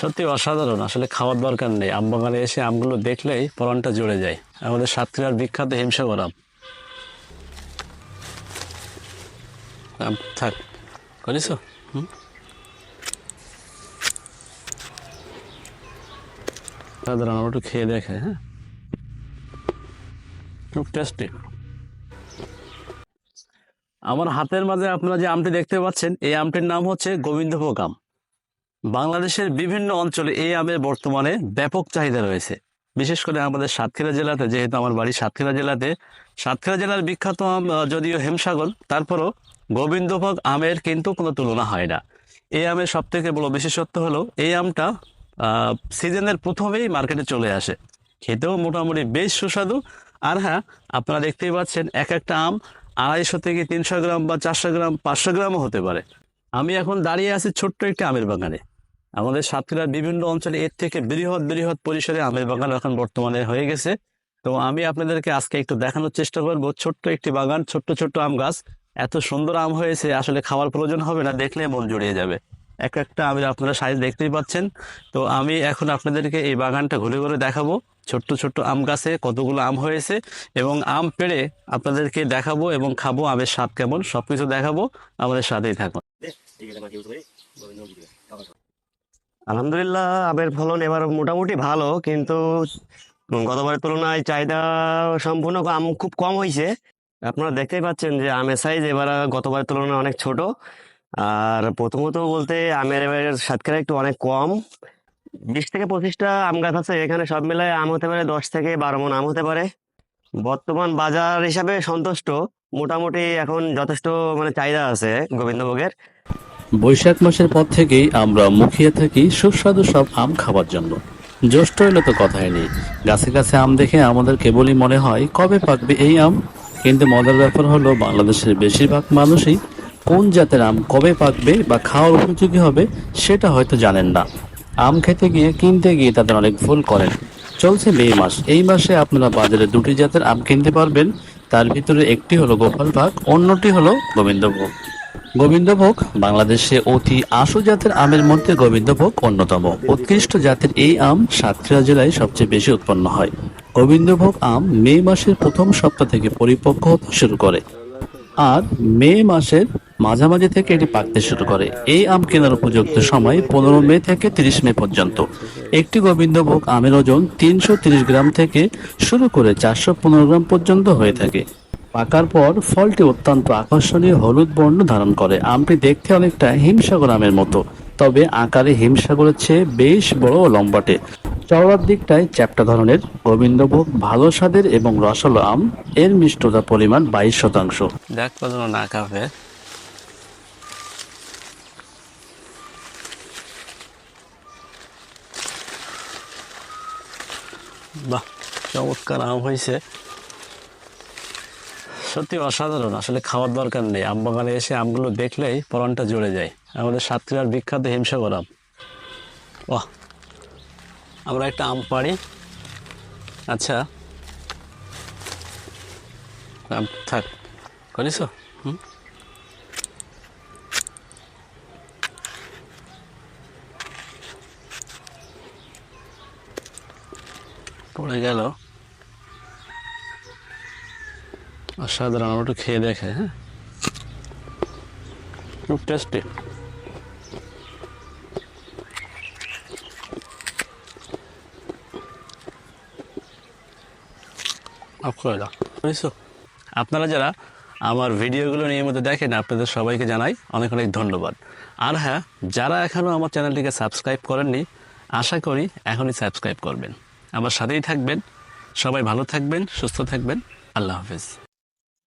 সত্যি অসাধারণ। আসলে খাওয়ার দরকার নেই। আম বাগানে এসে আমগুলো দেখলেই পরনটা জুড়ে যায়। আমাদের সাতক্ষীরার বিখ্যাত হিমসাগর আম। থাক। করিস সাধারণ আমার একটু খেয়ে দেখে হ্যাঁ? খুব টেস্টি আমার হাতের মাঝে আপনারা যে আমটি দেখতে পাচ্ছেন, এই আমটির নাম হচ্ছে গোবিন্দভোগ আম। বাংলাদেশের বিভিন্ন অঞ্চলে এই আমের বর্তমানে ব্যাপক চাহিদা রয়েছে। বিশেষ করে আমাদের সাতক্ষীরা জেলাতে, যেহেতু আমার বাড়ি সাতক্ষীরা জেলাতে, সাতক্ষীরা জেলার বিখ্যাত আম যদিও হেমসাগর, তারপরও গোবিন্দভোগ আমের কিন্তু কোনো তুলনা হয় না। এই আমের সব থেকে বড় বিশেষত্ব হলো, এই আমটা সিজনের প্রথমেই মার্কেটে চলে আসে। খেতেও মোটামুটি বেশ সুস্বাদু। আর হ্যাঁ আপনারা দেখতেই পাচ্ছেন, এক একটা আম আড়াইশো থেকে তিনশো গ্রাম বা চারশো গ্রাম, পাঁচশো গ্রামও হতে পারে। আমি এখন দাঁড়িয়ে আছি ছোট্ট একটি আমের বাগানে। আমাদের সাতক্ষীরার বিভিন্ন অঞ্চলে এর থেকে বৃহৎ বৃহৎ পরিসরে আমের বাগান এখন বর্তমানে হয়ে গেছে। তো আমি আপনাদেরকে আজকে একটু দেখানোর চেষ্টা করব, ছোট্ট একটি বাগান, ছোট্ট ছোট্ট আম গাছ। এত সুন্দর আম হয়েছে, আসলে খাওয়ার প্রয়োজন হবে না, দেখলে মন জুড়িয়ে যাবে। এক একটা আমের আপনারা সাইজ দেখতেই পাচ্ছেন। তো আমি এখন আপনাদেরকে এই বাগানটা ঘুরে ঘুরে দেখাবো। ছোট্ট ছোট্ট আম গাছে কতগুলো আম হয়েছে এবং আম পেড়ে আপনাদেরকে দেখাবো এবং খাব আমের স্বাদ কেমন, সবকিছু দেখাবো। আমাদের সাথেই থাকুন। আলহামদুলিল্লাহ, আমের ফলন এবার মোটামুটি ভালো, কিন্তু গতবারের তুলনায় চাহিদা সম্পূর্ণ আম খুব কম হয়েছে। আপনারা দেখতেই পাচ্ছেন যে আমের সাইজ এবার গতবারের তুলনায় অনেক ছোট। আর প্রথমত বলতে আমের এবার সাতক্ষীরা একটু অনেক কম। বিশ থেকে পঁচিশটা আম গাছ আছে, এখানে সব মিলায় আম হতে পারে দশ থেকে বারো মন আম হতে পারে। বর্তমান বাজার হিসাবে সন্তুষ্ট, মোটামুটি এখন যথেষ্ট মানে চাহিদা আছে গোবিন্দভোগের। বৈশাখ মাসের পর থেকেই আমরা মুখিয়ে থাকি সুস্বাদু সব আম খাবার জন্য। জ্যৈষ্ঠ এলে তো কথাই নেই। গাছে গাছে আম দেখে আমাদের কেবলই মনে হয়, কবে পাকবে এই আম? কিন্তু মজার ব্যাপার হলো, বাংলাদেশের বেশিরভাগ মানুষই কোন জাতের আম কবে পাকবে বা খাওয়ার উপযোগী হবে, সেটা হয়তো জানেন না। আম খেতে গিয়ে, কিনতে গিয়ে তাদের অনেক ভুল করেন। চলছে মে মাস। এই মাসে আপনারা বাজারে দুটি জাতের আম কিনতে পারবেন। তার ভিতরে একটি হলো গোপালবাগ অন্যটি হলো গোবিন্দভোগ। গোবিন্দভোগ বাংলাদেশে অতি আশু জাতের আমের মধ্যে গোবিন্দভোগ অন্যতম। উৎকৃষ্ট জাতের এই আম সাতক্ষীরা জেলায় সবচেয়ে বেশি উৎপন্ন হয়। গোবিন্দভোগ আম মে মাসের প্রথম সপ্তাহ থেকে পরিপক্ক হতে শুরু করে। আর মে মাসের মাঝামাঝি থেকে এটি পাকতে শুরু করে। এই আম কেনার উপযুক্ত সময় পনেরো মে থেকে তিরিশ মে পর্যন্ত। একটি গোবিন্দভোগ আমের ওজন তিনশো গ্রাম থেকে শুরু করে চারশো পনেরো গ্রাম পর্যন্ত হয়ে থাকে। পাকার পর ফলটি অত্যন্ত আকর্ষণীয় হলুদ বর্ণ ধারণ করে। আমটি দেখতে অনেকটা হিমসাগর আমের মতো, তবে আকারে হিমসাগরের চেয়ে বেশ বড় ও লম্বাটে। চওড়ার দিকটায় চ্যাপ্টা ধরনের, গোবিন্দভোগ, ভালো স্বাদের এবং রসালো আম, এর মিষ্টতা পরিমাণ বাইশ শতাংশ। দেখ না কাফে বাহ, চমৎকার আম হয়েছে। সত্যি অসাধারণ। আসলে খাওয়ার দরকার নেই। আম বাগানে এসে আমগুলো দেখলেই পরনটা জুড়ে যায়। আমাদের সাতক্ষীরার বিখ্যাত হিমসাগর আম। বাহ আমরা একটা আম পাড়ি। আচ্ছা। আম থাক। করিস হুম। পড়ে গেল। অসাধারণ একটু খেয়ে দেখে হ্যাঁ? খুব টেস্টি আপনারা যারা আমার ভিডিওগুলো নিয়মিত দেখেন, আপনাদের সবাইকে জানাই অনেক অনেক ধন্যবাদ। আর হ্যাঁ যারা এখনও আমার চ্যানেলটিকে সাবস্ক্রাইব করেননি, আশা করি এখনই সাবস্ক্রাইব করবেন। আমার সাথেই থাকবেন। সবাই ভালো থাকবেন, সুস্থ থাকবেন। আল্লাহ হাফেজ।